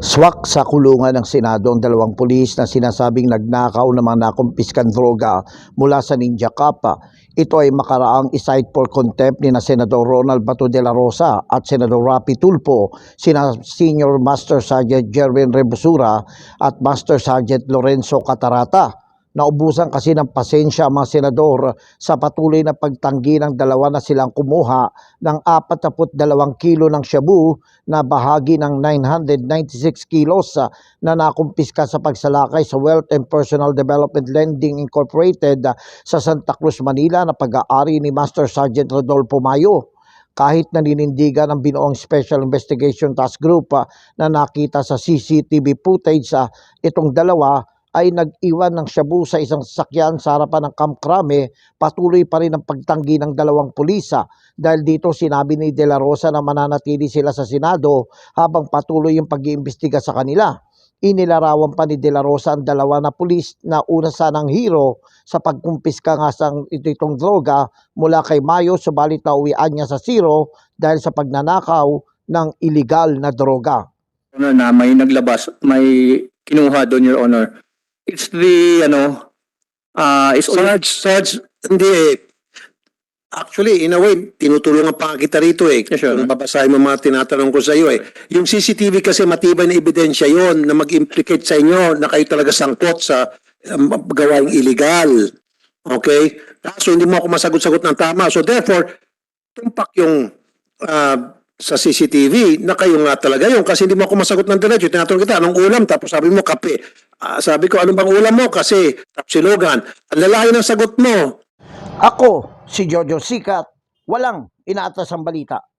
Swak sa kulungan ng Senado ang dalawang pulis na sinasabing nagnakaw ng mga nakumpiskan droga mula sa Ninja Kappa. Ito ay makaraang isight for contempt ni na Senador Ronald Bato de la Rosa at Senador Rapi Tulfo, sina Senior Master Sergeant Jerwin Rebusura at Master Sergeant Lorenzo Catarata. Naubusan kasi ng pasensya ang mga senador sa patuloy na pagtanggi ng dalawa na silang kumuha ng 42 kilo ng shabu na bahagi ng 996 kilos na nakumpiska sa pagsalakay sa Wealth and Personal Development Lending Incorporated sa Santa Cruz, Manila na pag-aari ni Master Sergeant Rodolfo Mayo. Kahit naninindigan ng binuong Special Investigation Task Group na nakita sa CCTV footage sa itong dalawa ay nag-iwan ng shabu sa isang sasakyan sa harapan ng Camp Crame, patuloy pa rin ang pagtanggi ng dalawang pulisa. Dahil dito sinabi ni De La Rosa na mananatili sila sa Senado habang patuloy yung pag-iimbestiga sa kanila. Inilarawan pa ni De La Rosa ang dalawa na pulis na una sanang hero sa pagkumpiska nga sa ito itong droga mula kay Mayo subalit nauwian niya sa zero dahil sa pagnanakaw ng illegal na droga. Honor, na may naglabas, may kinuha doon, Your Honor. It's the, ano, uh, it's Sarge, Sarge, hindi eh. Actually, in a way, tinutulungan pa kita rito eh. Yes, Your Kung babasahin mo mga tinatanong ko sa iyo eh. Yung CCTV kasi matibay na ebidensya yon na mag-implicate sa inyo na kayo talaga sangkot sa um, gawaing illegal. Okay? Kaso hindi mo ako masagot-sagot ng tama. So therefore, tumpak yung ah, sa CCTV na kayo nga talaga yun kasi hindi mo ako masagot ng diretso. Tinatanong kita, anong ulam? Tapos sabi mo, kape. Ah, sabi ko, ano bang ulam mo? Kasi tapsilogan. Ang lalayo ng sagot mo. Ako, si Jojo Sikat, walang inaatas ang balita.